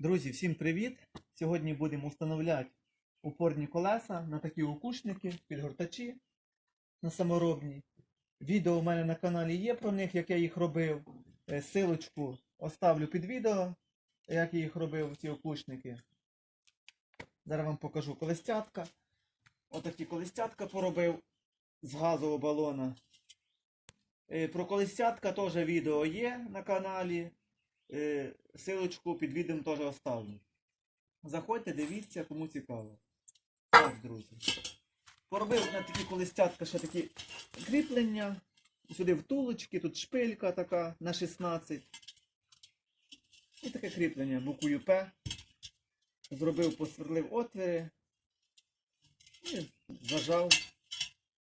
Друзі, всім привіт! Сьогодні будемо встановляти упорні колеса на такі укушники, підгортачі на саморобні. Відео у мене на каналі є про них, як я їх робив. Е, Силочку оставлю під відео, як я їх робив, ці окушники. Зараз вам покажу колестятка. Отакі колестятка поробив з газового балона. Е, Про колестятка теж відео є на каналі. Е, Силочку під відео теж оставлю. Заходьте, дивіться, кому цікаво. Так, друзі. Поробив на такі колестятка ще такі кріплення. Сюди втулочки, тут шпилька така на 16. І таке кріплення буквою П. Зробив, посверлив отвори. І зажав.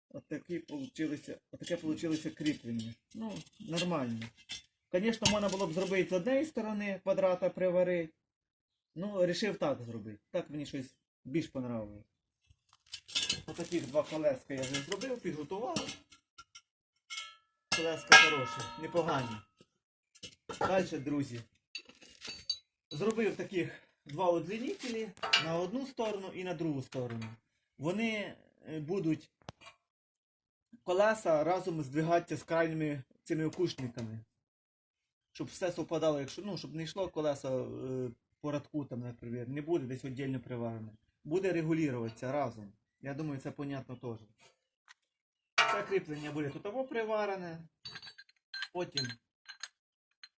Отакі получилися, отаке получилося кріплення. Ну, нормально. Звісно, можна було б зробити з однієї сторони квадрата приварити. Ну, вирішив так зробити. Так мені щось більш понравилось. Отаких два колеска я вже зробив, підготував. Колеска хороші, непогані. Далі, друзі. Зробив таких два удлінителі на одну сторону і на другу сторону. Вони е, будуть колеса разом здвигатися з крайніми цими окушниками щоб все совпадало, якщо, ну, щоб не йшло колесо е, по радку, там, наприклад, не буде десь віддільно приварене. Буде регулюватися разом. Я думаю, це понятно теж. Це кріплення буде тут або приварене. Потім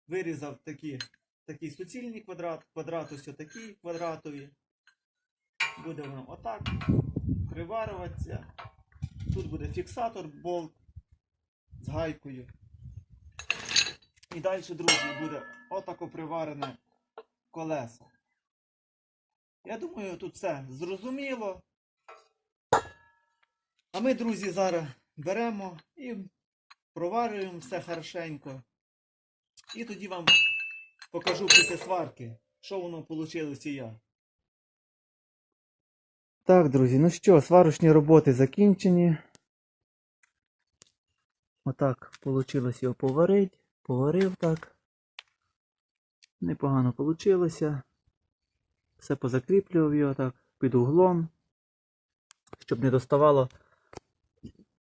вирізав такі, такий суцільний квадрат, квадрат ось такий квадратові. Буде воно отак приварюватися. Тут буде фіксатор болт з гайкою. І далі, друзі, буде отако приварене колесо. Я думаю, тут все зрозуміло. А ми, друзі, зараз беремо і проварюємо все хорошенько. І тоді вам покажу після сварки, що воно вийшло і як. Так, друзі, ну що, сварочні роботи закінчені. Отак вийшло його поварити. Поварив так. Непогано вийшло. Все позакріплював його так під углом, щоб не доставало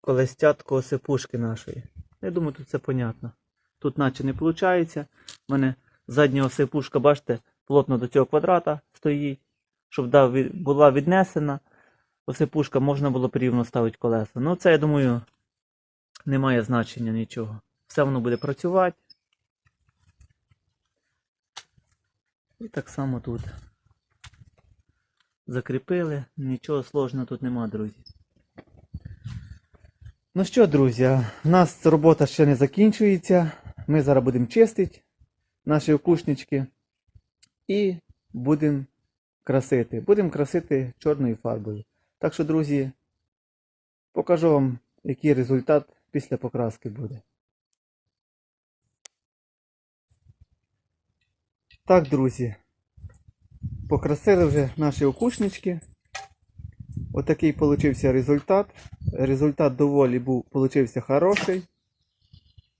колестятку осипушки нашої. Я думаю, тут все понятно. Тут наче не виходить. У мене задня осипушка, бачите, плотно до цього квадрата стоїть. Щоб була віднесена осипушка, можна було б рівно ставити колеса. Ну це, я думаю, не має значення нічого. Все воно буде працювати. І так само тут закріпили. Нічого сложного тут нема, друзі. Ну що, друзі, у нас робота ще не закінчується. Ми зараз будемо чистити наші окушнички і будемо красити. Будемо красити чорною фарбою. Так що, друзі, покажу вам, який результат після покраски буде. Так, друзі, покрасили вже наші окушнички. Отакий получився результат. Результат доволі був, получився хороший.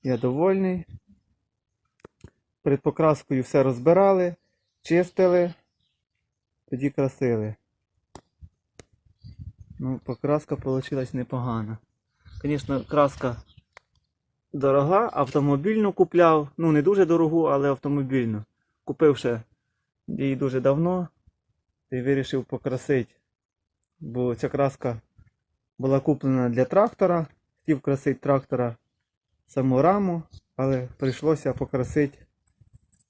Я довольний. Перед покраскою все розбирали, чистили, тоді красили. Ну, покраска вийшла непогана. Звісно, краска дорога, автомобільну купляв. Ну, не дуже дорогу, але автомобільну. Купив ще її дуже давно і вирішив покрасити. Бо ця краска була куплена для трактора. Хотів красити трактора саму раму, але прийшлося покрасити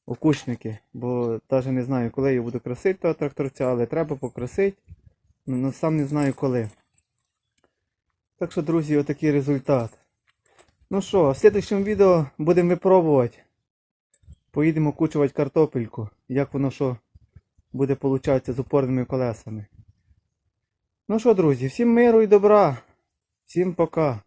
окучники. Бо навіть не знаю, коли я буду красити того тракторця, але треба покрасити. Ну, ну, сам не знаю коли. Так що, друзі, отакий результат. Ну що, в слідчому відео будемо випробувати. Поїдемо кучувати картопельку, як воно що буде получатися з упорними колесами. Ну що, друзі, всім миру і добра. Всім пока.